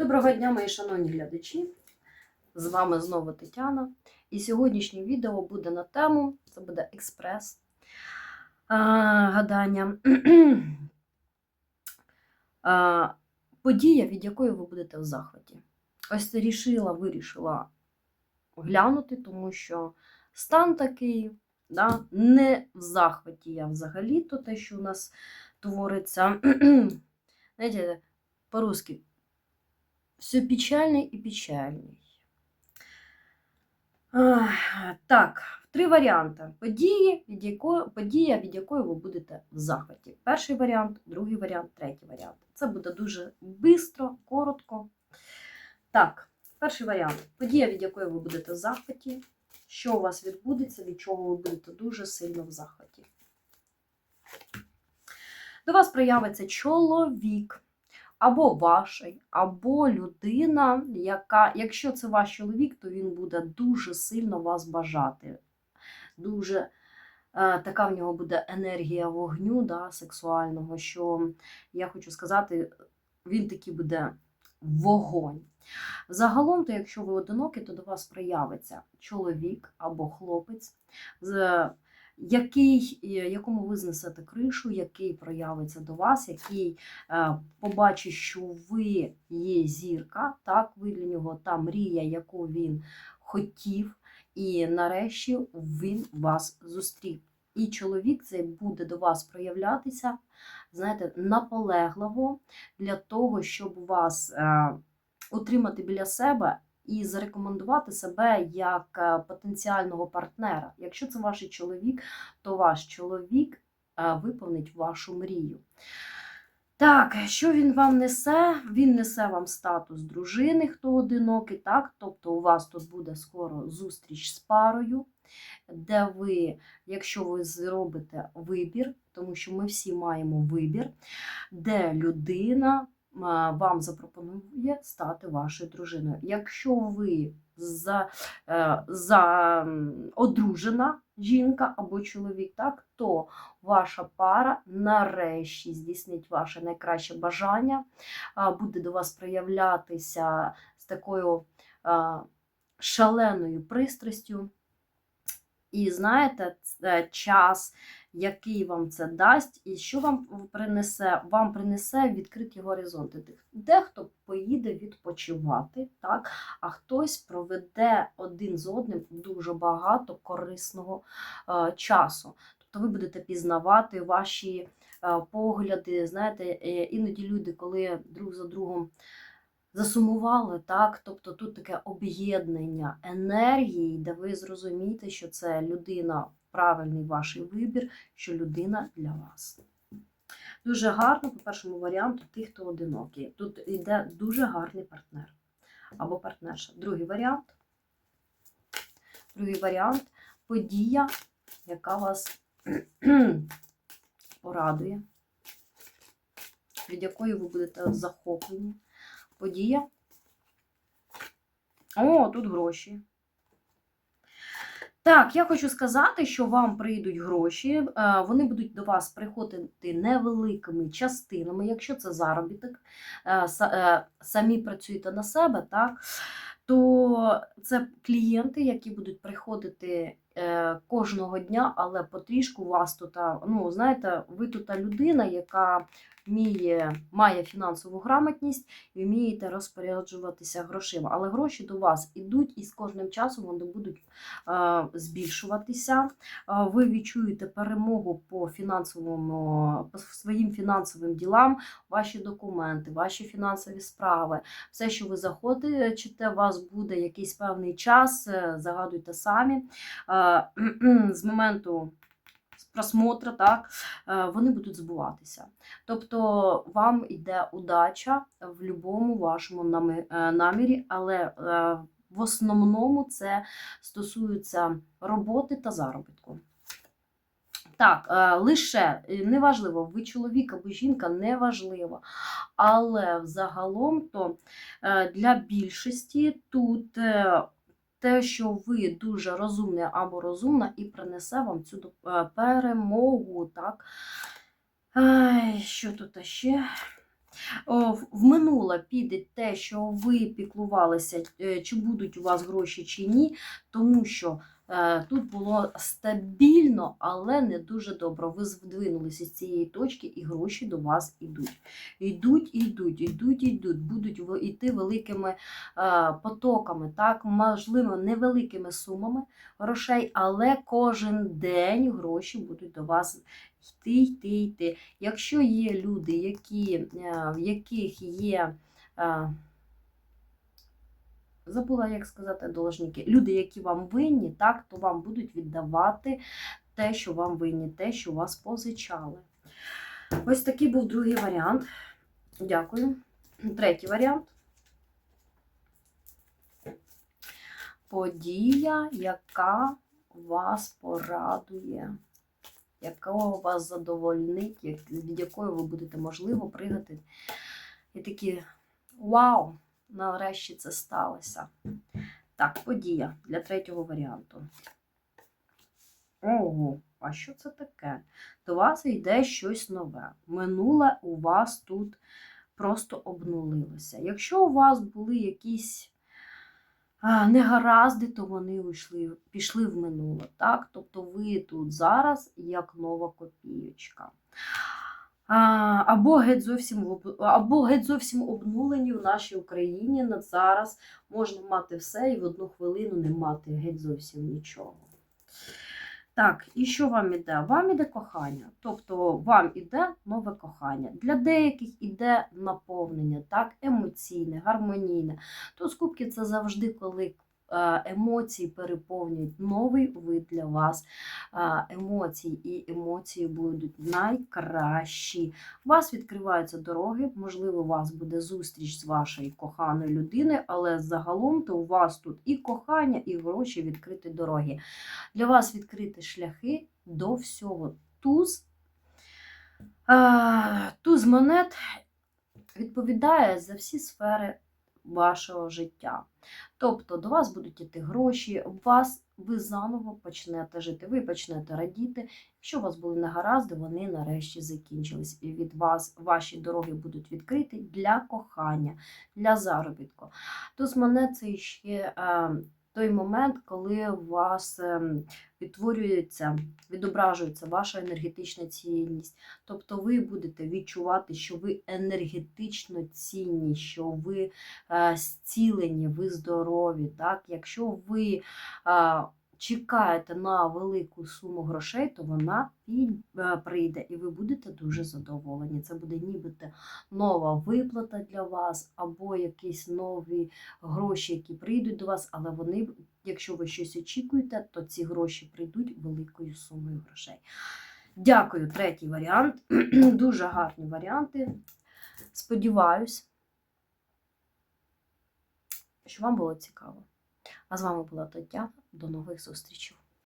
Доброго дня, мої шановні глядачі! З вами знову Тетяна. І сьогоднішнє відео буде на тему, це буде експрес а, гадання. а, подія, від якої ви будете в захваті. Ось це рішила, вирішила глянути, тому що стан такий, да, не в захваті я взагалі, то те, що у нас твориться. Знаєте, по-русски все печальний і печальний. Так, три варіанти. Події, від якої, подія, від якої ви будете в захваті. Перший варіант, другий варіант, третій варіант. Це буде дуже швидко, коротко. Так, перший варіант. Подія, від якої ви будете в захваті. Що у вас відбудеться, від чого ви будете дуже сильно в захваті. До вас проявиться чоловік або ваший, або людина, яка, якщо це ваш чоловік, то він буде дуже сильно вас бажати. Дуже е, така в нього буде енергія вогню да, сексуального, що я хочу сказати, він такий буде вогонь. Загалом, то якщо ви одинокі, то до вас проявиться чоловік або хлопець, з який, якому ви знесете кришу, який проявиться до вас, який е, побачить, що ви є зірка, так, ви для нього та мрія, яку він хотів, і нарешті він вас зустрів. І чоловік цей буде до вас проявлятися, знаєте, наполегливо для того, щоб вас е, утримати біля себе і зарекомендувати себе як е, потенціального партнера. Якщо це ваш чоловік, то ваш чоловік е, виповнить вашу мрію. Так, що він вам несе? Він несе вам статус дружини, хто одинокий, так? Тобто у вас тут буде скоро зустріч з парою, де ви, якщо ви зробите вибір, тому що ми всі маємо вибір, де людина вам запропонує стати вашою дружиною. Якщо ви за, е, за одружена жінка або чоловік, так, то ваша пара нарешті здійснить ваше найкраще бажання, буде до вас проявлятися з такою шаленою пристрастю. І знаєте, е, час, який вам це дасть, і що вам принесе, вам принесе відкриті горизонти. Дехто поїде відпочивати, так, а хтось проведе один з одним дуже багато корисного е, часу. Тобто ви будете пізнавати ваші е, погляди. Знаєте, е, іноді люди, коли друг за другом засумували, так? Тобто тут таке об'єднання енергії, де ви зрозумієте, що це людина, правильний ваш вибір, що людина для вас. Дуже гарно, по першому варіанту, тих, хто одинокий. Тут йде дуже гарний партнер або партнерша. Другий варіант. Другий варіант подія, яка вас порадує, від якої ви будете захоплені подія. О, тут гроші. Так, я хочу сказати, що вам прийдуть гроші, е, вони будуть до вас приходити невеликими частинами, якщо це заробіток, е, е, самі працюєте на себе, так, то це клієнти, які будуть приходити кожного дня, але потрішку вас тут, ну, знаєте, ви тут людина, яка вміє, має фінансову грамотність і вмієте розпоряджуватися грошима. Але гроші до вас ідуть, і з кожним часом вони будуть е, збільшуватися. Е, ви відчуєте перемогу по фінансовому, по своїм фінансовим ділам, ваші документи, ваші фінансові справи. Все, що ви захочете, у вас буде якийсь певний час, е, загадуйте самі. Е, з моменту просмотра, так, е, вони будуть збуватися. Тобто вам йде удача в будь-якому вашому е, намірі, але в основному це стосується роботи та заробітку. Так, лише неважливо, ви чоловік або жінка, неважливо. Але взагалом то для більшості тут те, що ви дуже розумний або розумна, і принесе вам цю е, перемогу. так. Ай, Що тут ще? В- минуле піде те, що ви піклувалися, е, чи будуть у вас гроші чи ні, тому що тут було стабільно, але не дуже добре. Ви здвинулися з цієї точки, і гроші до вас йдуть. Йдуть, йдуть, йдуть, йдуть, будуть йти великими е, потоками, так, можливо, невеликими сумами грошей, але кожен день гроші будуть до вас йти, йти, йти. Якщо є люди, які, е, в яких є. Забула, як сказати, должники. Люди, які вам винні, так, то вам будуть віддавати те, що вам винні, те, що вас позичали. Ось такий був другий варіант. Дякую. Третій варіант. Подія, яка вас порадує, яка вас задовольнить, від якої ви будете, можливо, пригати. І такі вау! Нарешті це сталося. Так, подія для третього варіанту. Ого, а що це таке? До вас йде щось нове. Минуле у вас тут просто обнулилося. Якщо у вас були якісь негаразди, то вони уйшли, пішли в минуле. Так? Тобто ви тут зараз як нова копієчка. Або геть зовсім або геть зовсім обнулені в нашій Україні на зараз можна мати все і в одну хвилину не мати геть зовсім нічого. Так, і що вам іде? Вам іде кохання. Тобто вам іде нове кохання. Для деяких іде наповнення, так, емоційне, гармонійне. То скупки це завжди, коли емоції переповнюють новий вид для вас е, емоцій, і емоції будуть найкращі. У вас відкриваються дороги, можливо, у вас буде зустріч з вашою коханою людиною, але загалом то у вас тут і кохання, і гроші відкриті дороги. Для вас відкриті шляхи до всього. Туз, е, туз монет відповідає за всі сфери вашого життя. Тобто до вас будуть йти гроші, вас ви заново почнете жити, ви почнете радіти. Якщо у вас були негаразди, вони нарешті закінчились. І від вас ваші дороги будуть відкриті для кохання, для заробітку. Туз мене це ще е, той момент, коли у вас е, відтворюється, відображується ваша енергетична цінність. Тобто ви будете відчувати, що ви енергетично цінні, що ви е, зцілені, ви здорові. Так? Якщо ви чекаєте на велику суму грошей, то вона е, прийде, і ви будете дуже задоволені. Це буде нібито нова виплата для вас, або якісь нові гроші, які прийдуть до вас, але вони, якщо ви щось очікуєте, то ці гроші прийдуть великою сумою грошей. Дякую, третій варіант. Дуже гарні варіанти. Сподіваюсь, що вам було цікаво. А з вами була Тетяна. До нових зустрічей.